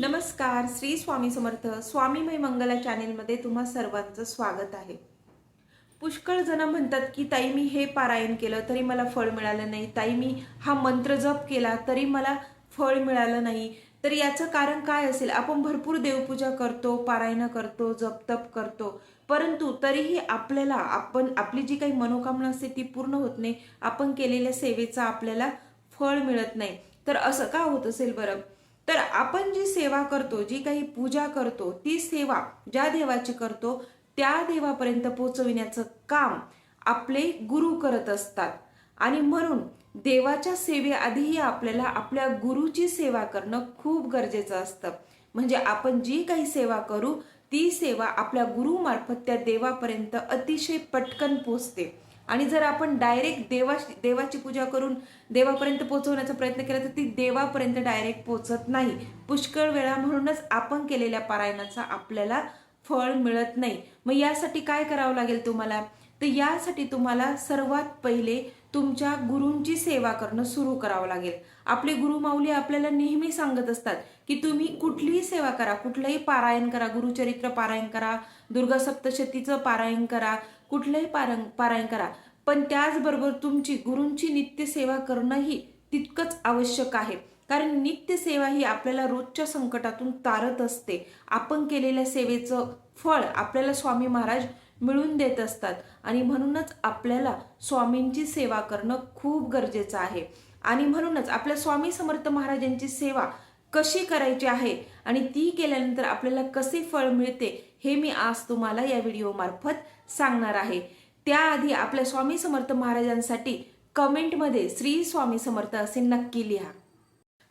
नमस्कार श्री स्वामी समर्थ स्वामीमय मंगला चॅनेलमध्ये तुम्हा सर्वांचं स्वागत आहे. पुष्कळ जण म्हणतात की ताई मी हे पारायण केलं तरी मला फळ मिळालं नाही. ताई मी हा मंत्र जप केला तरी मला फळ मिळालं नाही. तर याचं कारण काय असेल? आपण भरपूर देवपूजा करतो पारायणं करतो जपतप करतो. परंतु तरीही आपल्याला आपण आपली जी काही मनोकामना असते ती पूर्ण होत नाही. आपण केलेल्या सेवेचा आपल्याला फळ मिळत नाही. तर असं का होत असेल बरं? तर आपण जी सेवा करतो जी काही पूजा करतो ती सेवा ज्या देवाची करतो त्या देवापर्यंत पोचविण्याचं काम आपले गुरु करत असतात. आणि म्हणून देवाच्या सेवेआधीही आपल्याला आपल्या गुरुची सेवा करणं खूप गरजेचं असतं. म्हणजे आपण जी काही सेवा करू ती सेवा आपल्या गुरुमार्फत त्या देवापर्यंत अतिशय पटकन पोचते आणि जर आपण डायरेक्ट देवा देवाची पूजा करून देवापर्यंत पोहोचवण्याचा प्रयत्न केला तर ती देवापर्यंत डायरेक्ट पोचत नाही. पुष्कळ वेळा म्हणूनच आपण केलेल्या पारायणाचा आपल्याला फळ मिळत नाही. मग यासाठी काय करावं लागेल तुम्हाला? तर यासाठी तुम्हाला सर्वात पहिले तुमच्या गुरूंची सेवा करणं सुरू करावं लागेल. आपले गुरुमाऊली आपल्याला नेहमी सांगत असतात की तुम्ही कुठलीही सेवा करा कुठलंही पारायण करा गुरुचरित्र पारायण करा दुर्गा सप्तशतीचं पारायण करा कुठलंही पारायण पारायण करा. पण त्याचबरोबर तुमची गुरूंची नित्य सेवा करणंही तितकंच आवश्यक आहे. कारण नित्य सेवा ही आपल्याला रोजच्या संकटातून तारत असते. आपण केलेल्या सेवेचं फळ आपल्याला स्वामी महाराज मिळून देत असतात. आणि म्हणूनच आपल्याला स्वामींची सेवा करणं खूप गरजेचं आहे. आणि म्हणूनच आपल्या स्वामी समर्थ महाराजांची सेवा कशी करायची आहे आणि ती केल्यानंतर आपल्याला कसे फळ मिळते हे मी आज तुम्हाला या व्हिडिओमार्फत सांगणार आहे. त्याआधी आपल्या स्वामी समर्थ महाराजांसाठी कमेंटमध्ये श्री स्वामी समर्थ असे नक्की लिहा.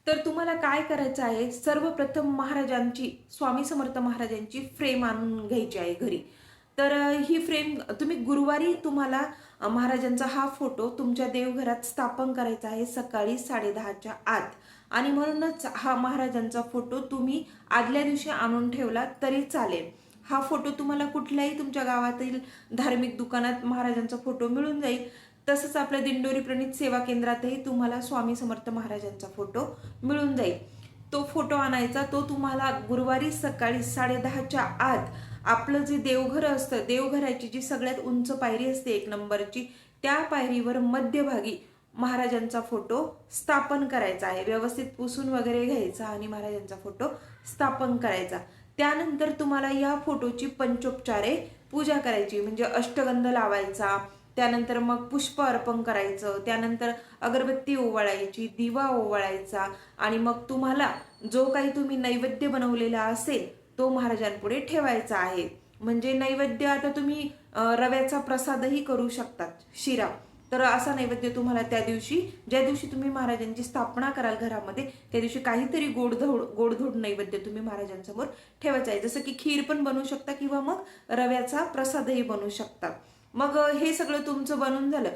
तर तुम्हाला काय करायचं आहे? सर्वप्रथम महाराजांची स्वामी समर्थ महाराजांची फ्रेम आणून घ्यायची आहे घरी. तर ही फ्रेम तुम्ही गुरुवारी तुम्हाला महाराजांचा हा फोटो तुमच्या देवघरात स्थापन करायचा आहे सकाळी साडेदहाच्या आत. आणि म्हणूनच हा महाराजांचा फोटो तुम्ही आदल्या दिवशी आणून ठेवला तरी चालेल. हा फोटो तुम्हाला कुठल्याही तुमच्या गावातील धार्मिक दुकानात महाराजांचा फोटो मिळून जाईल. तसंच आपल्या दिंडोरी प्रणित सेवा केंद्रातही तुम्हाला स्वामी समर्थ महाराजांचा फोटो मिळून जाईल. तो फोटो आणायचा तो तुम्हाला गुरुवारी सकाळी साडेदहाच्या आत आपलं जे देवघर असतं देवघराची जी सगळ्यात उंच पायरी असते एक नंबरची त्या पायरीवर मध्यभागी महाराजांचा फोटो स्थापन करायचा आहे. व्यवस्थित पुसून वगैरे घ्यायचा आणि महाराजांचा फोटो स्थापन करायचा. त्यानंतर तुम्हाला या फोटोची पंचोपचारे पूजा करायची. म्हणजे अष्टगंध लावायचा त्यानंतर मग पुष्प अर्पण करायचं त्यानंतर अगरबत्ती ओवाळायची दिवा ओवाळायचा आणि मग तुम्हाला जो काही तुम्ही नैवेद्य बनवलेला असेल तो महाराजांपुढे ठेवायचा आहे. म्हणजे नैवेद्य आता तुम्ही रव्याचा प्रसादही करू शकतात शिरा. तर असा नैवेद्य तुम्हाला त्या दिवशी ज्या दिवशी तुम्ही महाराजांची स्थापना कराल घरामध्ये त्या दिवशी काहीतरी गोडधोड गोडधोड नैवेद्य तुम्ही महाराजांसमोर ठेवायचं आहे. जसं की खीर पण बनवू शकता किंवा मग रव्याचा प्रसादही बनवू शकता. मग हे सगळं तुमचं बनून झालं.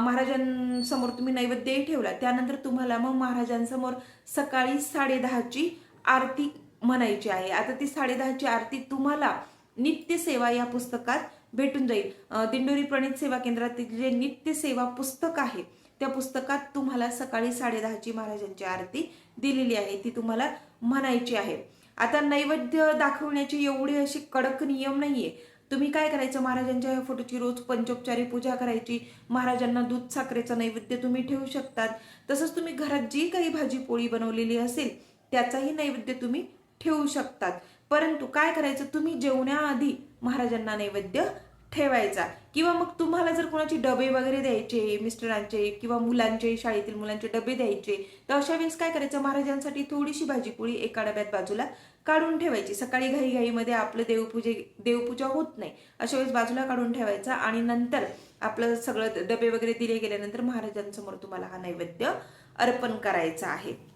महाराजांसमोर तुम्ही नैवेद्यही ठेवला. त्यानंतर तुम्हाला मग महाराजांसमोर सकाळी साडेदहाची आरती म्हणायची आहे. आता ती साडेदहाची आरती तुम्हाला नित्य सेवा या पुस्तकात भेटून जाईल. दिंडोरी प्रणित सेवा केंद्रातील जे नित्य सेवा पुस्तक आहे त्या पुस्तकात तुम्हाला सकाळी साडेदहाची महाराजांची आरती दिलेली आहे ती तुम्हाला म्हणायची आहे. आता नैवेद्य दाखवण्याचे एवढे असे कडक नियम नाही आहे तुम्ही काय करायचं? महाराजांच्या या फोटोची रोज पंचोपचारी पूजा करायची. महाराजांना दूध साखरेचं नैवेद्य तुम्ही ठेवू शकतात. तसंच तुम्ही घरात जी काही भाजी पोळी बनवलेली असेल त्याचाही नैवेद्य तुम्ही ठेवू शकतात. परंतु काय करायचं? तुम्ही जेवण्याआधी महाराजांना नैवेद्य ठेवायचा. किंवा मग तुम्हाला जर कोणाचे डबे वगैरे द्यायचे मिस्टरांचे किंवा मुलांचे शाळेतील मुलांचे डबे द्यायचे तर अशा वेळेस काय करायचं? महाराजांसाठी थोडीशी भाजी पोळी एका डब्यात बाजूला काढून ठेवायची. सकाळी घाई घाईमध्ये आपलं देवपूजे देवपूजा होत नाही. अशा वेळेस बाजूला काढून ठेवायचा आणि नंतर आपलं सगळं डबे वगैरे दिले गेल्यानंतर महाराजांसमोर तुम्हाला हा नैवेद्य अर्पण करायचा आहे.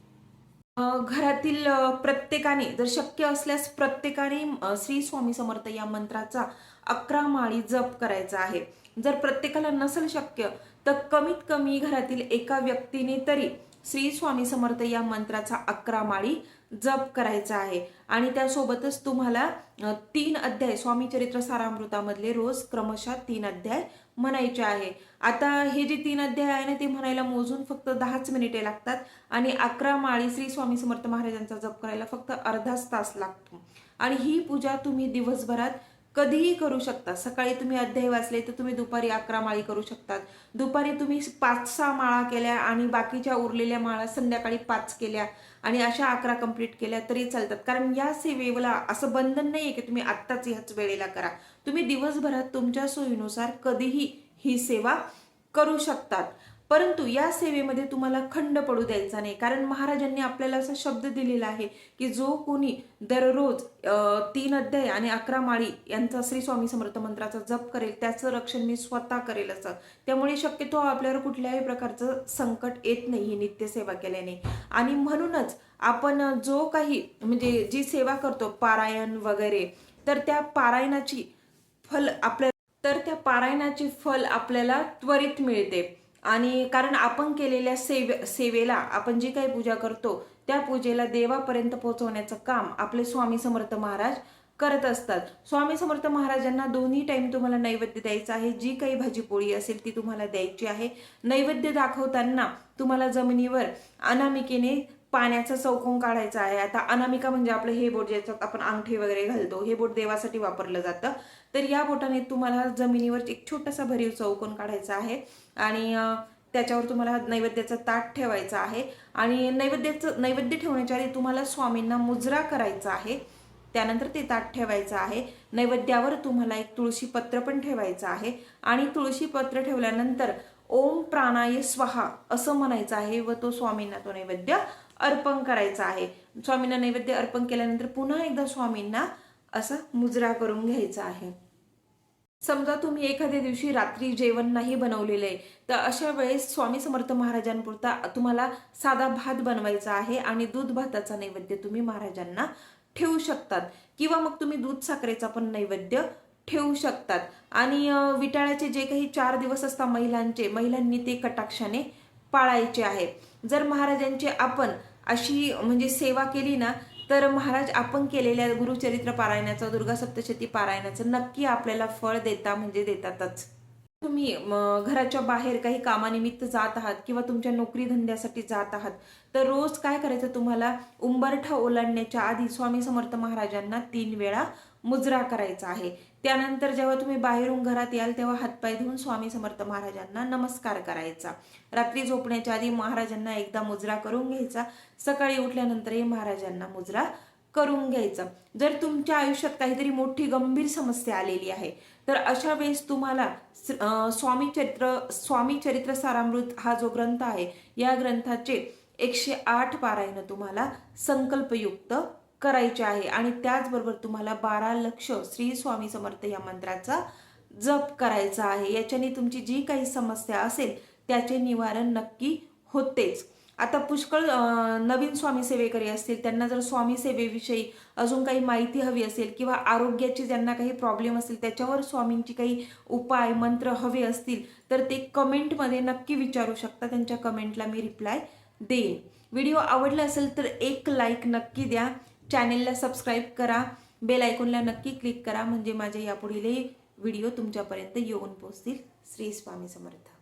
घरातील प्रत्येकाने जर शक्य असल्यास प्रत्येकाने श्री स्वामी समर्थ या मंत्राचा अकरा माळी जप करायचा आहे. जर प्रत्येकाला नसेल शक्य तर कमीत कमी घरातील एका व्यक्तीने तरी श्री स्वामी समर्थ या मंत्राचा अकरा माळी जप करायचा आहे. आणि त्यासोबतच तुम्हाला तीन अध्याय स्वामी चरित्र सारामृतामधले रोज क्रमशः तीन अध्याय म्हणायचे आहे. आता हे जे तीन अध्याय आहे ना ते म्हणायला मोजून फक्त दहाच मिनिटे लागतात आणि अकरा माळी श्री स्वामी समर्थ महाराजांचा जप करायला फक्त अर्धाच तास लागतो. आणि ही पूजा तुम्ही दिवसभरात कधीही करू शकता. सकाळी तुम्ही अध्याय वाचले तर तुम्ही दुपारी अकरा माळी करू शकतात. दुपारी तुम्ही पाच सहा माळा केल्या आणि बाकीच्या उरलेल्या माळा संध्याकाळी पाच केल्या आणि अशा अकरा कंप्लीट केल्या तरी चालतात. कारण या सेवेला असं बंधन नाही आहे की तुम्ही आत्ताच ह्याच वेळेला करा. तुम्ही दिवसभरात तुमच्या सोयीनुसार कधीही ही सेवा करू शकतात. परंतु या सेवेमध्ये तुम्हाला खंड पडू द्यायचा नाही. कारण महाराजांनी आपल्याला असा शब्द दिलेला आहे की जो कोणी दररोज तीन अध्याय आणि अकरा माळी यांचा श्री स्वामी समर्थ मंत्राचा जप करेल त्याचं रक्षण मी स्वतः करेल असं. त्यामुळे शक्यतो आपल्यावर कुठल्याही प्रकारचं संकट येत नाही ही नित्यसेवा केल्याने. आणि म्हणूनच आपण जो काही म्हणजे जी सेवा करतो पारायण वगैरे तर त्या पारायणाची फल आपल्या तर त्या पारायणाची फल आपल्याला त्वरित मिळते. आणि कारण आपण केलेल्या सेवे सेवेला आपण जी काही पूजा करतो त्या पूजेला देवापर्यंत पोहोचवण्याचं काम आपले स्वामी समर्थ महाराज करत असतात. स्वामी समर्थ महाराजांना दोन्ही टाइम तुम्हाला नैवेद्य द्यायचं आहे. जी काही भाजीपोळी असेल ती तुम्हाला द्यायची आहे. नैवेद्य दाखवताना तुम्हाला जमिनीवर अनामिकेने पाण्याचा चौकोन काढायचा आहे. आता अनामिका म्हणजे आपलं हे बोट ज्याच्यात आपण अंगठी वगैरे घालतो हे बोट देवासाठी वापरलं जातं. तर या बोटाने तुम्हाला जमिनीवर एक छोटासा भरीव चौकोन काढायचा आहे आणि त्याच्यावर तुम्हाला नैवेद्याचं ताट ठेवायचं आहे. आणि नैवेद्याचं नैवेद्य ठेवण्याच्या आधी तुम्हाला स्वामींना मुजरा करायचा आहे. त्यानंतर ते ताट ठेवायचं आहे. नैवेद्यावर तुम्हाला एक तुळशी पत्र पण ठेवायचं आहे. आणि तुळशी पत्र ठेवल्यानंतर ओम प्राणाय स्वाहा असं म्हणायचं आहे व तो स्वामींना तो नैवेद्य अर्पण करायचा आहे. स्वामींना नैवेद्य अर्पण केल्यानंतर पुन्हा एकदा स्वामींना असा मुजरा करून घ्यायचा आहे. समजा तुम्ही एखाद्या दिवशी रात्री जेवण नाही बनवलेलं आहे तर अशा वेळेस स्वामी समर्थ महाराजांपुरता तुम्हाला साधा भात बनवायचा आहे आणि दूध भाताचा नैवेद्य तुम्ही महाराजांना ठेवू शकतात. किंवा मग तुम्ही दूध साखरेचा पण नैवेद्य ठेवू शकतात. आणि विटाळ्याचे जे काही चार दिवस असतात महिलांचे महिलांनी ते कटाक्षाने पाळायचे आहे. जर महाराजांची आपण अशी म्हणजे सेवा केली ना तर महाराज आपण केलेल्या गुरुचरित्र पारायणाचं दुर्गा सप्तशती पारायणाचं नक्की आपल्याला फळ देता म्हणजे देतातच. तुम्ही घराच्या बाहेर काही कामानिमित्त जात आहात किंवा तुमच्या नोकरी धंद्यासाठी जात आहात तर रोज काय करायचं तुम्हाला? उंबरठा ओलांडण्याच्या आधी स्वामी समर्थ महाराजांना तीन वेळा मुजरा करायचा आहे. त्यानंतर जेव्हा तुम्ही बाहेरून घरात याल तेव्हा हातपाय धुवून स्वामी समर्थ महाराजांना नमस्कार करायचा. रात्री झोपण्याच्या आधी महाराजांना एकदा मुजरा करून घ्यायचा. सकाळी उठल्यानंतरही महाराजांना मुजरा करून घ्यायचं. जर तुमच्या आयुष्यात काहीतरी मोठी गंभीर समस्या आलेली आहे तर अशा वेळेस तुम्हाला स्वामी चरित्र स्वामी चरित्र सारामृत हा जो ग्रंथ आहे या ग्रंथाचे एकशे आठ पारायण तुम्हाला संकल्पयुक्त करायचे आहे. आणि त्याचबरोबर तुम्हाला बारा लक्ष श्री स्वामी समर्थ या मंत्राचा जप करायचा आहे. याच्याने तुमची जी काही समस्या असेल त्याचे निवारण नक्की होतेच. आता पुष्कळ नवीन स्वामी सेवेकरी असतील त्यांना जर स्वामी सेवेविषयी अजून काही माहिती हवी असेल किंवा आरोग्याची ज्यांना काही प्रॉब्लेम असेल त्याच्यावर स्वामींची काही उपाय मंत्र हवे असतील तर ते कमेंटमध्ये नक्की विचारू शकता. त्यांच्या कमेंटला मी रिप्लाय देईन. व्हिडिओ आवडला असेल तर एक लाईक नक्की द्या. चॅनेलला सबस्क्राईब करा बेल आयकॉनला नक्की क्लिक करा म्हणजे माझे यापुढीलही व्हिडिओ तुमच्यापर्यंत येऊन पोचतील श्री स्वामी समर्थ.